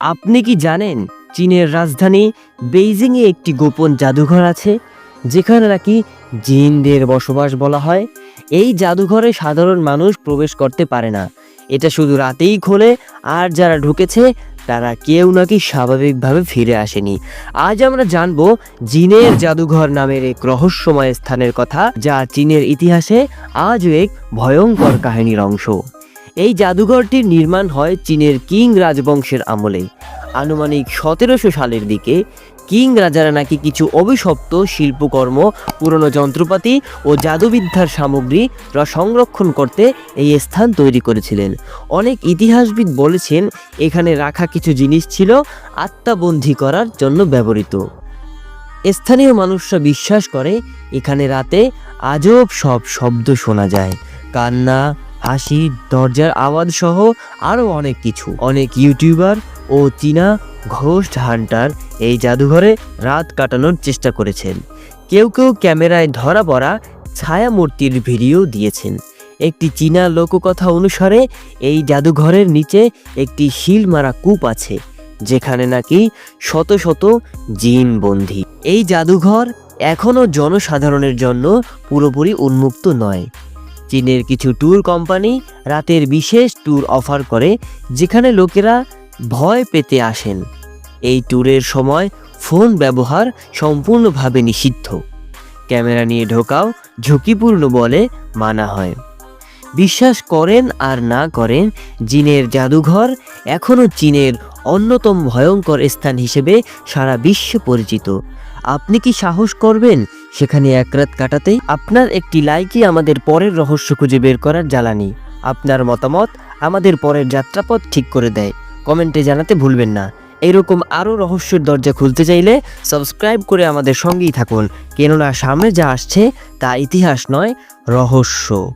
আপনি কি জানেন চীনের রাজধানী বেইজিংয়ে একটি গোপন জাদুঘর আছে, যেখানে নাকি জিনদের বসবাস বলা হয়? এই জাদুঘরে সাধারণ মানুষ প্রবেশ করতে পারে না। এটা শুধু রাতেই খোলে, আর যারা ঢুকেছে, তারা কেউ নাকি স্বাভাবিকভাবে ফিরে আসেনি। আজ আমরা জানব জিনের জাদুঘর নামের এক রহস্যময় স্থানের কথা, যা চীনের ইতিহাসে আজও এক ভয়ঙ্কর কাহিনীর অংশ। এই জাদুঘরটির নির্মাণ হয় চীনের কিং রাজবংশের আমলে। আনুমানিক সতেরোশো সালের দিকে কিং রাজারা নাকি কিছু অভিশপ্ত শিল্পকর্ম, পুরনো যন্ত্রপাতি ও জাদুবিদ্যার সামগ্রী সংরক্ষণ করতে এই স্থান তৈরি করেছিলেন। অনেক ইতিহাসবিদ বলেছেন, এখানে রাখা কিছু জিনিস ছিল আত্মাবন্ধী করার জন্য ব্যবহৃত। স্থানীয় মানুষরা বিশ্বাস করে, এখানে রাতে আজব সব শব্দ শোনা যায়। কান্না হাসি, দরজার আওয়াজ সহ আরও অনেক কিছু। অনেক ইউটিউবার ও চীনা ঘোস্ট হান্টার এই জাদুঘরে রাত কাটানোর চেষ্টা করেছেন। কেউ কেউ ক্যামেরায় ধরা পড়া ছায়ামূর্তির ভিডিও দিয়েছেন। একটি চীনা লোককথা অনুসারে এই জাদুঘরের নিচে একটি শিল মারা কূপ আছে, যেখানে নাকি শত শত জিন বন্দী। এই জাদুঘর এখনও জনসাধারণের জন্য পুরোপুরি উন্মুক্ত নয়। চীনের কিছু ট্যুর কোম্পানি রাতের বিশেষ ট্যুর অফার করে যেখানে লোকেরা ভয় পেতে আসেন। এই ট্যুরের সময় ফোন ব্যবহার সম্পূর্ণভাবে নিষিদ্ধ। ক্যামেরা নিয়ে ঢোকাও ঝুঁকিপূর্ণ বলে মানা হয়। বিশ্বাস করেন আর না করেন, চীনের জাদুঘর এখনও চীনের অন্যতম ভয়ঙ্কর স্থান হিসেবে সারা বিশ্বে পরিচিত। আপনি কি সাহস করবেন সেখানে এক রাত কাটাতেই আপনার একটি লাইকই আমাদের পরের রহস্য খুঁজে বের করার জ্বালানি। আপনার মতামত আমাদের পরের যাত্রাপথ ঠিক করে দেয়। কমেন্টে জানাতে ভুলবেন না। এরকম আরও রহস্যের দরজা খুলতে চাইলে সাবস্ক্রাইব করে আমাদের সঙ্গেই থাকুন। কেননা সামনে যা আসছে তা ইতিহাস নয়, রহস্য।